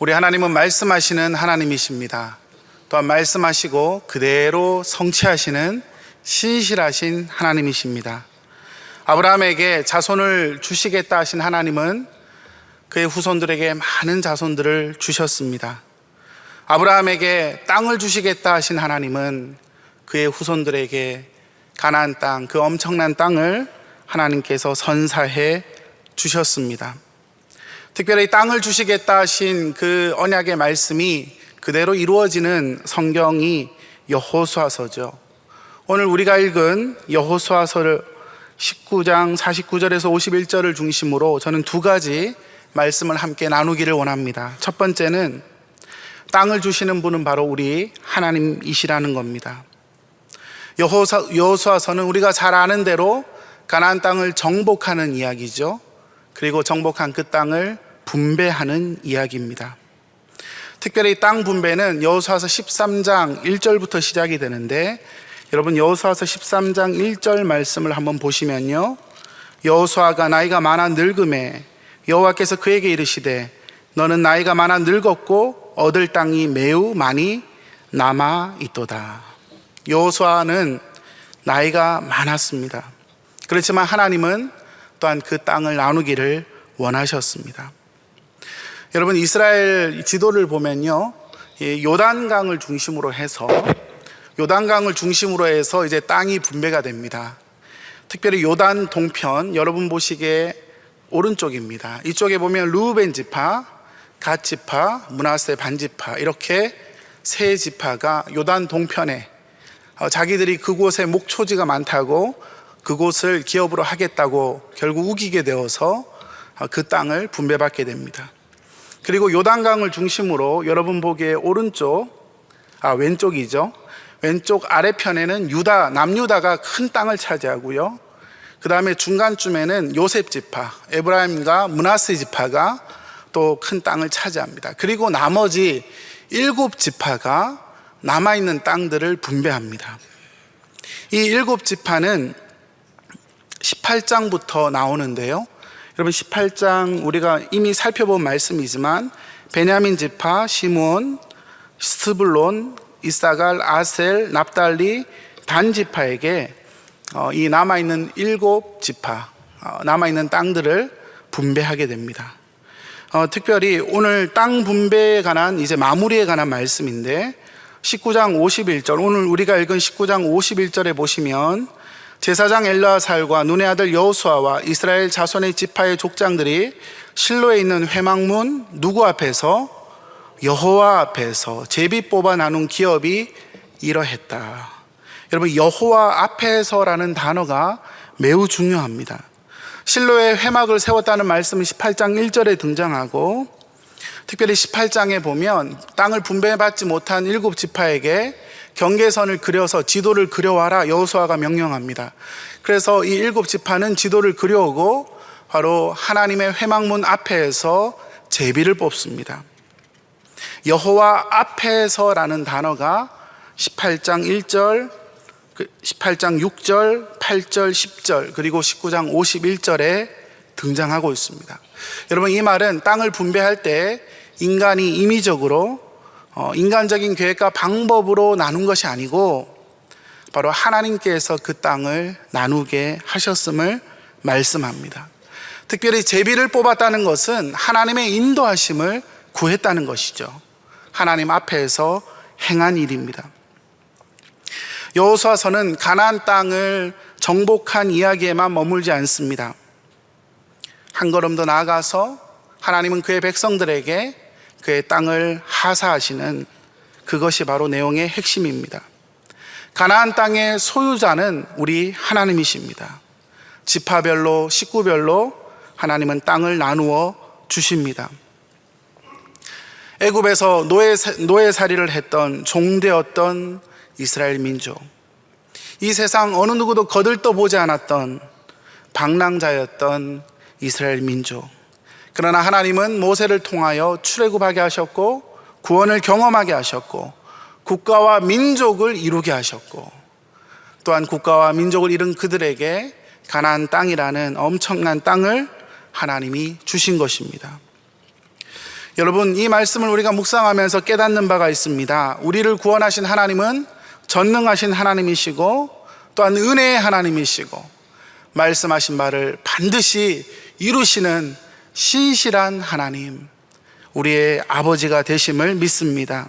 우리 하나님은 말씀하시는 하나님이십니다. 또한 말씀하시고 그대로 성취하시는 신실하신 하나님이십니다. 아브라함에게 자손을 주시겠다 하신 하나님은 그의 후손들에게 많은 자손들을 주셨습니다. 아브라함에게 땅을 주시겠다 하신 하나님은 그의 후손들에게 가나안 땅, 그 엄청난 땅을 하나님께서 선사해 주셨습니다. 특별히 땅을 주시겠다 하신 그 언약의 말씀이 그대로 이루어지는 성경이 여호수아서죠. 오늘 우리가 읽은 여호수아서를 19장 49절에서 51절을 중심으로 저는 두 가지 말씀을 함께 나누기를 원합니다. 첫 번째는 땅을 주시는 분은 바로 우리 하나님이시라는 겁니다. 여호수아서는 우리가 잘 아는 대로 가나안 땅을 정복하는 이야기죠. 그리고 정복한 그 땅을 분배하는 이야기입니다. 특별히 땅 분배는 여호수아서 13장 1절부터 시작이 되는데 여러분 여호수아서 13장 1절 말씀을 한번 보시면요. 여호수아가 나이가 많아 늙음에 여호와께서 그에게 이르시되 너는 나이가 많아 늙었고 얻을 땅이 매우 많이 남아 있도다. 여호수아는 나이가 많았습니다. 그렇지만 하나님은 또한 그 땅을 나누기를 원하셨습니다. 여러분 이스라엘 지도를 보면요, 요단강을 중심으로 해서 요단강을 중심으로 해서 이제 땅이 분배가 됩니다. 특별히 요단 동편 여러분 보시기에 오른쪽입니다. 이쪽에 보면 루벤 지파, 갓 지파, 문하세 반 지파 이렇게 세 지파가 요단 동편에 어, 자기들이 그곳에 목초지가 많다고 그곳을 기업으로 하겠다고 결국 우기게 되어서 어, 그 땅을 분배받게 됩니다. 그리고 요단강을 중심으로 여러분 보기에 오른쪽, 아, 왼쪽이죠. 왼쪽 아래편에는 유다, 남유다가 큰 땅을 차지하고요. 그 다음에 중간쯤에는 요셉 지파, 에브라임과 문하세 지파가 또 큰 땅을 차지합니다. 그리고 나머지 일곱 지파가 남아있는 땅들을 분배합니다. 이 일곱 지파는 18장부터 나오는데요. 여러분 18장 우리가 이미 살펴본 말씀이지만 베냐민 지파, 시므온, 스불론, 이사갈, 아셀, 납달리, 단 지파에게 어, 이 남아 있는 일곱 지파, 어, 남아 있는 땅들을 분배하게 됩니다. 어, 특별히 오늘 땅 분배에 관한 이제 마무리에 관한 말씀인데 19장 51절 오늘 우리가 읽은 19장 51절에 보시면 제사장 엘라살과 눈의 아들 여호수아와 이스라엘 자손의 지파의 족장들이 실로에 있는 회막문 누구 앞에서 여호와 앞에서 제비 뽑아 나눈 기업이 이러했다. 여러분 여호와 앞에서라는 단어가 매우 중요합니다. 실로에 회막을 세웠다는 말씀은 18장 1절에 등장하고 특별히 18장에 보면 땅을 분배받지 못한 일곱 지파에게 경계선을 그려서 지도를 그려와라 여호수아가 명령합니다. 그래서 이 일곱 지파는 지도를 그려오고 바로 하나님의 회막문 앞에서 제비를 뽑습니다. 여호와 앞에서라는 단어가 18장 1절, 18장 6절, 8절, 10절, 그리고 19장 51절에 등장하고 있습니다. 여러분, 이 말은 땅을 분배할 때 인간이 임의적으로 어, 인간적인 계획과 방법으로 나눈 것이 아니고 바로 하나님께서 그 땅을 나누게 하셨음을 말씀합니다. 특별히 제비를 뽑았다는 것은 하나님의 인도하심을 구했다는 것이죠. 하나님 앞에서 행한 일입니다. 여호수아서는 가나안 땅을 정복한 이야기에만 머물지 않습니다. 한 걸음 더 나아가서 하나님은 그의 백성들에게 그의 땅을 하사하시는 그것이 바로 내용의 핵심입니다. 가나안 땅의 소유자는 우리 하나님이십니다. 지파별로 식구별로 하나님은 땅을 나누어 주십니다. 애굽에서 노예 노예살이를 했던 종되었던 이스라엘 민족. 이 세상 어느 누구도 거들떠 보지 않았던 방랑자였던 이스라엘 민족. 그러나 하나님은 모세를 통하여 출애굽하게 하셨고 구원을 경험하게 하셨고 국가와 민족을 이루게 하셨고 또한 국가와 민족을 이룬 그들에게 가나안 땅이라는 엄청난 땅을 하나님이 주신 것입니다. 여러분, 이 말씀을 우리가 묵상하면서 깨닫는 바가 있습니다. 우리를 구원하신 하나님은 전능하신 하나님이시고 또한 은혜의 하나님이시고 말씀하신 바를 반드시 이루시는 신실한 하나님, 우리의 아버지가 되심을 믿습니다.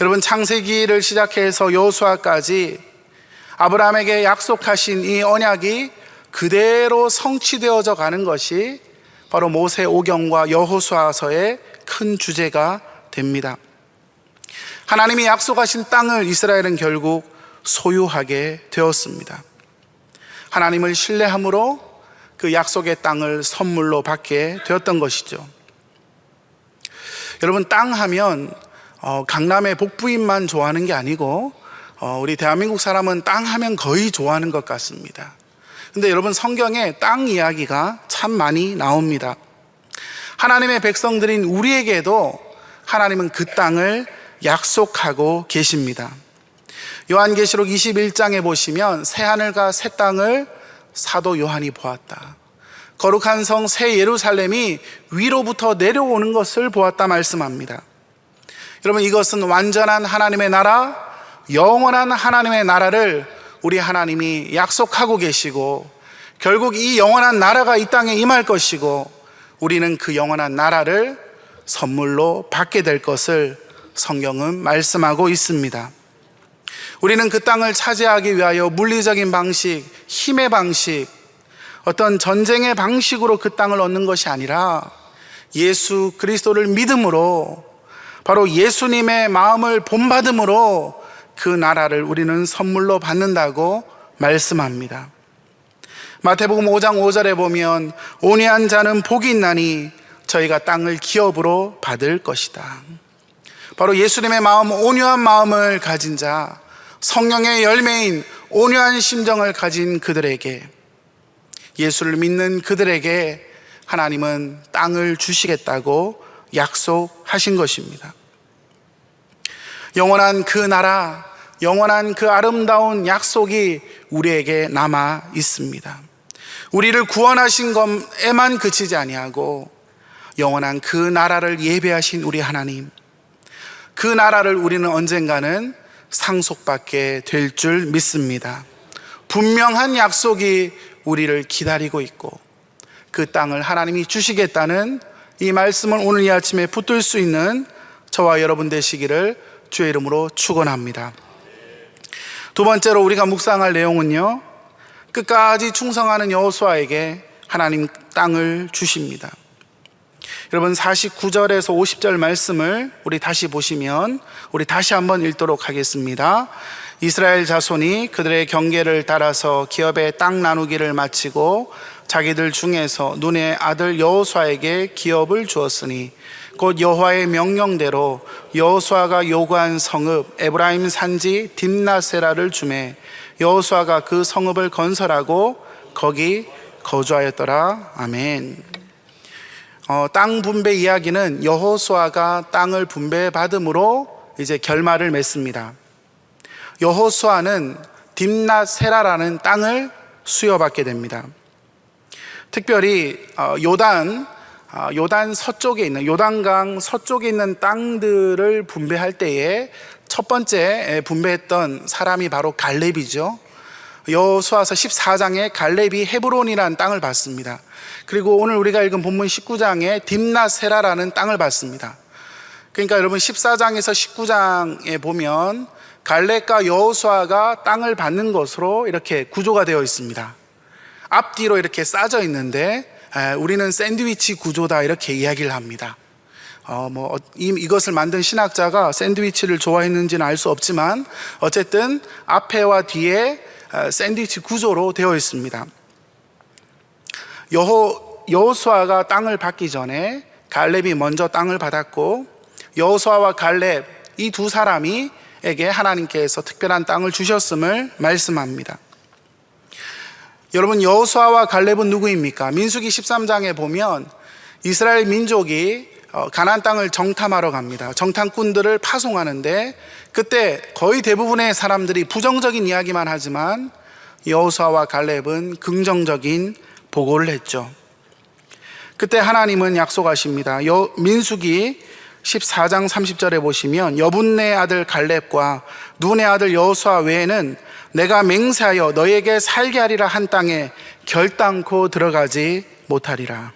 여러분, 창세기를 시작해서 여호수아까지 아브라함에게 약속하신 이 언약이 그대로 성취되어져 가는 것이 바로 모세 오경과 여호수아서의 큰 주제가 됩니다. 하나님이 약속하신 땅을 이스라엘은 결국 소유하게 되었습니다. 하나님을 신뢰함으로 그 약속의 땅을 선물로 받게 되었던 것이죠. 여러분, 땅 하면 어, 강남의 복부인만 좋아하는 게 아니고 어, 우리 대한민국 사람은 땅 하면 거의 좋아하는 것 같습니다. 근데 여러분 성경에 땅 이야기가 참 많이 나옵니다. 하나님의 백성들인 우리에게도 하나님은 그 땅을 약속하고 계십니다. 요한계시록 21장에 보시면 새 하늘과 새 땅을 사도 요한이 보았다. 거룩한 성 새 예루살렘이 위로부터 내려오는 것을 보았다 말씀합니다. 여러분 이것은 완전한 하나님의 나라, 영원한 하나님의 나라를 우리 하나님이 약속하고 계시고 결국 이 영원한 나라가 이 땅에 임할 것이고 우리는 그 영원한 나라를 선물로 받게 될 것을 성경은 말씀하고 있습니다. 우리는 그 땅을 차지하기 위하여 물리적인 방식, 힘의 방식, 어떤 전쟁의 방식으로 그 땅을 얻는 것이 아니라 예수 그리스도를 믿음으로 바로 예수님의 마음을 본받음으로 그 나라를 우리는 선물로 받는다고 말씀합니다. 마태복음 5장 5절에 보면 온유한 자는 복이 있나니 저희가 땅을 기업으로 받을 것이다. 바로 예수님의 마음, 온유한 마음을 가진 자, 성령의 열매인 온유한 심정을 가진 그들에게 예수를 믿는 그들에게 하나님은 땅을 주시겠다고 약속하신 것입니다. 영원한 그 나라, 영원한 그 아름다운 약속이 우리에게 남아 있습니다. 우리를 구원하신 것에만 그치지 아니하고 영원한 그 나라를 예배하신 우리 하나님, 그 나라를 우리는 언젠가는 상속받게 될 줄 믿습니다. 분명한 약속이 우리를 기다리고 있고 그 땅을 하나님이 주시겠다는 이 말씀을 오늘 이 아침에 붙들 수 있는 저와 여러분 되시기를 주의 이름으로 축원합니다. 두 번째로 우리가 묵상할 내용은요. 끝까지 충성하는 여호수아에게 하나님 땅을 주십니다. 여러분 49절에서 50절 말씀을 우리 다시 보시면 우리 다시 한번 읽도록 하겠습니다. 이스라엘 자손이 그들의 경계를 따라서 기업의 땅 나누기를 마치고 자기들 중에서 눈의 아들 여호수아에게 기업을 주었으니 곧 여호와의 명령대로 여호수아가 요구한 성읍 에브라임 산지 딥나세라를 주매 여호수아가 그 성읍을 건설하고 거기 거주하였더라 아멘. 어, 땅 분배 이야기는 여호수아가 땅을 분배받음으로 이제 결말을 맺습니다. 여호수아는 딥나세라라는 땅을 수여받게 됩니다. 특별히 어, 요단 아, 요단 서쪽에 있는 요단강 서쪽에 있는 땅들을 분배할 때에 첫 번째 분배했던 사람이 바로 갈렙이죠. 여호수아서 14장에 갈렙이 헤브론이라는 땅을 받습니다. 그리고 오늘 우리가 읽은 본문 19장에 딥나세라라는 땅을 받습니다. 그러니까 여러분 14장에서 19장에 보면 갈렙과 여호수아가 땅을 받는 것으로 이렇게 구조가 되어 있습니다. 앞뒤로 이렇게 싸져 있는데 우리는 샌드위치 구조다 이렇게 이야기를 합니다. 어, 뭐, 이, 이것을 만든 신학자가 샌드위치를 좋아했는지는 알 수 없지만 어쨌든 앞에와 뒤에 샌드위치 구조로 되어 있습니다. 여호, 여호수아가 땅을 받기 전에 갈렙이 먼저 땅을 받았고 여호수아와 갈렙 이 두 사람이 에게 하나님께서 특별한 땅을 주셨음을 말씀합니다. 여러분 여호수아와 갈렙은 누구입니까? 민수기 13장에 보면 이스라엘 민족이 어, 가나안 땅을 정탐하러 갑니다. 정탐꾼들을 파송하는데 그때 거의 대부분의 사람들이 부정적인 이야기만 하지만 여호수아와 갈렙은 긍정적인 보고를 했죠. 그때 하나님은 약속하십니다. 여, 민수기 14장 30절에 보시면 여분네 아들 갈렙과 눈의 아들 여호수아 외에는 내가 맹세하여 너에게 살게 하리라 한 땅에 결단코 들어가지 못하리라.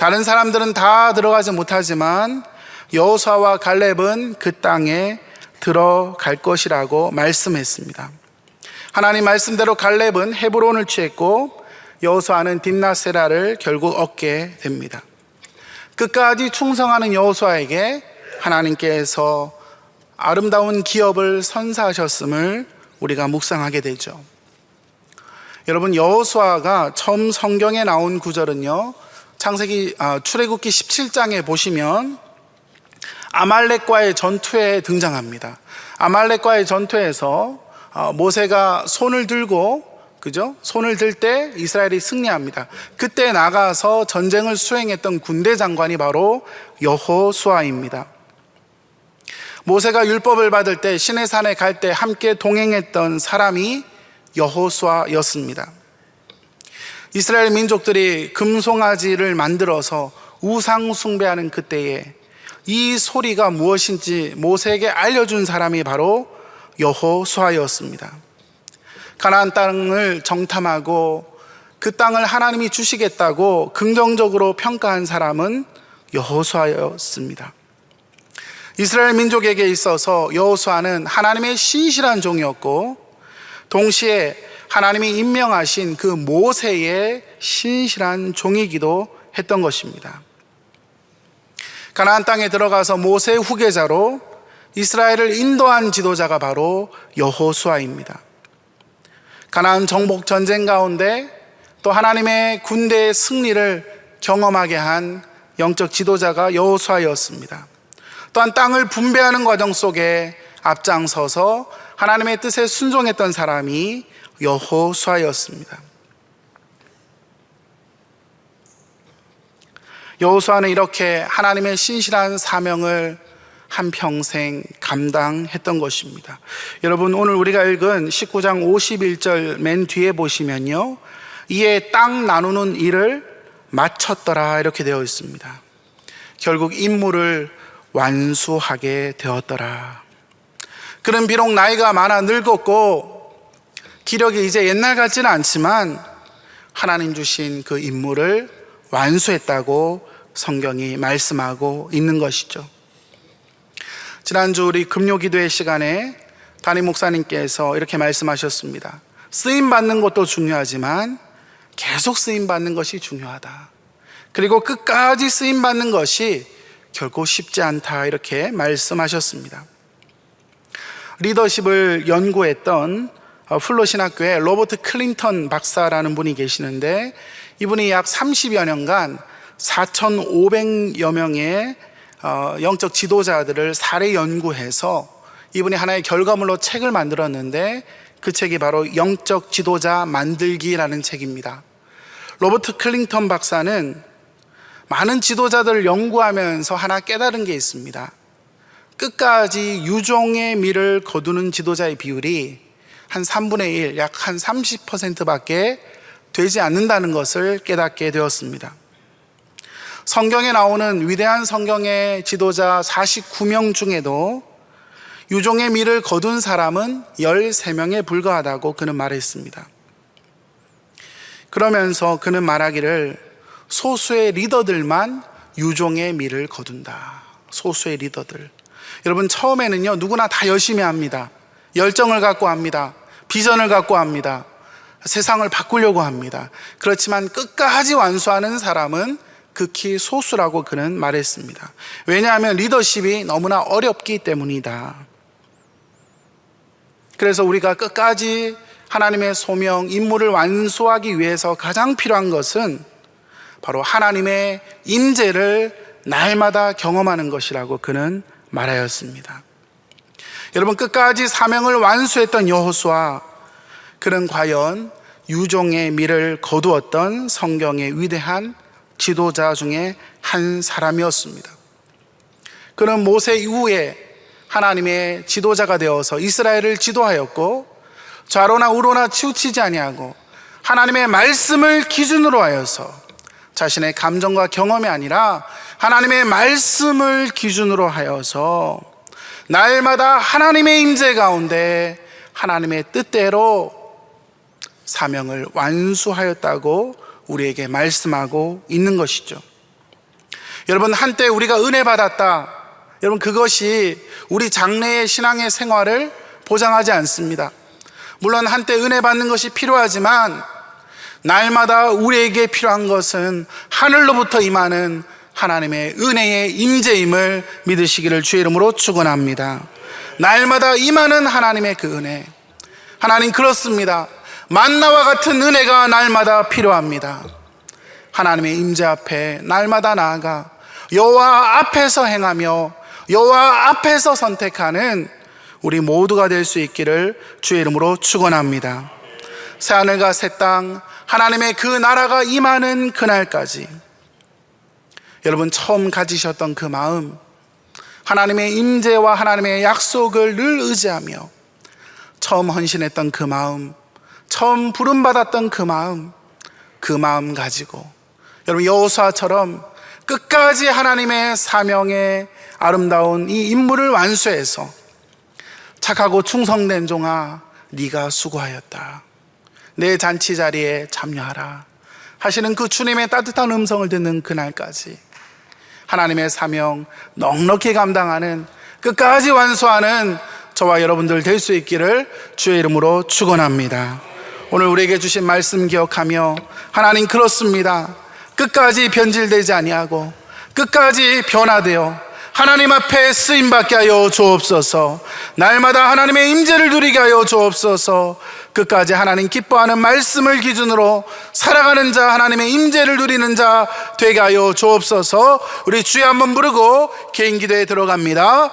다른 사람들은 다 들어가지 못하지만 여호수아와 갈렙은 그 땅에 들어갈 것이라고 말씀했습니다. 하나님 말씀대로 갈렙은 헤브론을 취했고 여호수아는 딥나세라를 결국 얻게 됩니다. 끝까지 충성하는 여호수아에게 하나님께서 아름다운 기업을 선사하셨음을 우리가 묵상하게 되죠. 여러분 여호수아가 처음 성경에 나온 구절은요. 창세기 아, 출애굽기 17장에 보시면 아말렉과의 전투에 등장합니다. 아말렉과의 전투에서 어, 모세가 손을 들고 그죠? 손을 들 때 이스라엘이 승리합니다. 그때 나가서 전쟁을 수행했던 군대 장관이 바로 여호수아입니다. 모세가 율법을 받을 때 신의 산에 갈 때 함께 동행했던 사람이 여호수아였습니다. 이스라엘 민족들이 금송아지를 만들어서 우상 숭배하는 그때에 이 소리가 무엇인지 모세에게 알려준 사람이 바로 여호수아였습니다. 가나안 땅을 정탐하고 그 땅을 하나님이 주시겠다고 긍정적으로 평가한 사람은 여호수아였습니다. 이스라엘 민족에게 있어서 여호수아는 하나님의 신실한 종이었고 동시에 하나님이 임명하신 그 모세의 신실한 종이기도 했던 것입니다. 가나안 땅에 들어가서 모세의 후계자로 이스라엘을 인도한 지도자가 바로 여호수아입니다. 가나안 정복 전쟁 가운데 또 하나님의 군대의 승리를 경험하게 한 영적 지도자가 여호수아였습니다. 또한 땅을 분배하는 과정 속에 앞장서서 하나님의 뜻에 순종했던 사람이 여호수아였습니다. 여호수아는 이렇게 하나님의 신실한 사명을 한 평생 감당했던 것입니다. 여러분 오늘 우리가 읽은 19장 51절 맨 뒤에 보시면요. 이에 땅 나누는 일을 마쳤더라 이렇게 되어 있습니다. 결국 임무를 완수하게 되었더라. 그는 비록 나이가 많아 늙었고 기력이 이제 옛날 같지는 않지만 하나님 주신 그 임무를 완수했다고 성경이 말씀하고 있는 것이죠. 지난주 우리 금요 기도의 시간에 담임 목사님께서 이렇게 말씀하셨습니다. 쓰임 받는 것도 중요하지만 계속 쓰임 받는 것이 중요하다. 그리고 끝까지 쓰임 받는 것이 결코 쉽지 않다. 이렇게 말씀하셨습니다. 리더십을 연구했던 플로 신학교에 로버트 클린턴 박사라는 분이 계시는데 이분이 약 30여 년간 4,500여 명의 어, 영적 지도자들을 사례 연구해서 이분이 하나의 결과물로 책을 만들었는데 그 책이 바로 영적 지도자 만들기라는 책입니다. 로버트 클링턴 박사는 많은 지도자들을 연구하면서 하나 깨달은 게 있습니다. 끝까지 유종의 미를 거두는 지도자의 비율이 한 3분의 1, 약 한 30%밖에 되지 않는다는 것을 깨닫게 되었습니다. 성경에 나오는 위대한 성경의 지도자 49명 중에도 유종의 미를 거둔 사람은 13명에 불과하다고 그는 말했습니다. 그러면서 그는 말하기를 소수의 리더들만 유종의 미를 거둔다. 소수의 리더들. 여러분, 처음에는요, 누구나 다 열심히 합니다. 열정을 갖고 합니다. 비전을 갖고 합니다. 세상을 바꾸려고 합니다. 그렇지만 끝까지 완수하는 사람은 극히 소수라고 그는 말했습니다. 왜냐하면 리더십이 너무나 어렵기 때문이다. 그래서 우리가 끝까지 하나님의 소명, 임무를 완수하기 위해서 가장 필요한 것은 바로 하나님의 임재를 날마다 경험하는 것이라고 그는 말하였습니다. 여러분 끝까지 사명을 완수했던 여호수아 그는 과연 유종의 미를 거두었던 성경의 위대한 지도자 중에 한 사람이었습니다. 그는 모세 이후에 하나님의 지도자가 되어서 이스라엘을 지도하였고 좌로나 우로나 치우치지 아니하고 하나님의 말씀을 기준으로 하여서 자신의 감정과 경험이 아니라 하나님의 말씀을 기준으로 하여서 날마다 하나님의 임재 가운데 하나님의 뜻대로 사명을 완수하였다고 우리에게 말씀하고 있는 것이죠. 여러분 한때 우리가 은혜 받았다. 여러분 그것이 우리 장래의 신앙의 생활을 보장하지 않습니다. 물론 한때 은혜 받는 것이 필요하지만 날마다 우리에게 필요한 것은 하늘로부터 임하는 하나님의 은혜의 임재임을 믿으시기를 주의 이름으로 축원합니다. 날마다 임하는 하나님의 그 은혜. 하나님 그렇습니다. 만나와 같은 은혜가 날마다 필요합니다. 하나님의 임재 앞에 날마다 나아가 여호와 앞에서 행하며 여호와 앞에서 선택하는 우리 모두가 될 수 있기를 주의 이름으로 축원합니다. 새 하늘과 새 땅 하나님의 그 나라가 임하는 그날까지. 여러분 처음 가지셨던 그 마음 하나님의 임재와 하나님의 약속을 늘 의지하며 처음 헌신했던 그 마음 처음 부름받았던 그 마음 그 마음 가지고 여러분 여호수아처럼 끝까지 하나님의 사명의 아름다운 이 임무를 완수해서 착하고 충성된 종아 네가 수고하였다 내 잔치 자리에 참여하라 하시는 그 주님의 따뜻한 음성을 듣는 그날까지 하나님의 사명 넉넉히 감당하는 끝까지 완수하는 저와 여러분들 될 수 있기를 주의 이름으로 축원합니다. 오늘 우리에게 주신 말씀 기억하며 하나님 그렇습니다. 끝까지 변질되지 아니하고 끝까지 변화되어 하나님 앞에 쓰임 받게 하여 주옵소서. 날마다 하나님의 임재를 누리게 하여 주옵소서. 끝까지 하나님 기뻐하는 말씀을 기준으로 살아가는 자 하나님의 임재를 누리는 자 되게 하여 주옵소서. 우리 주여 한번 부르고 개인 기도에 들어갑니다.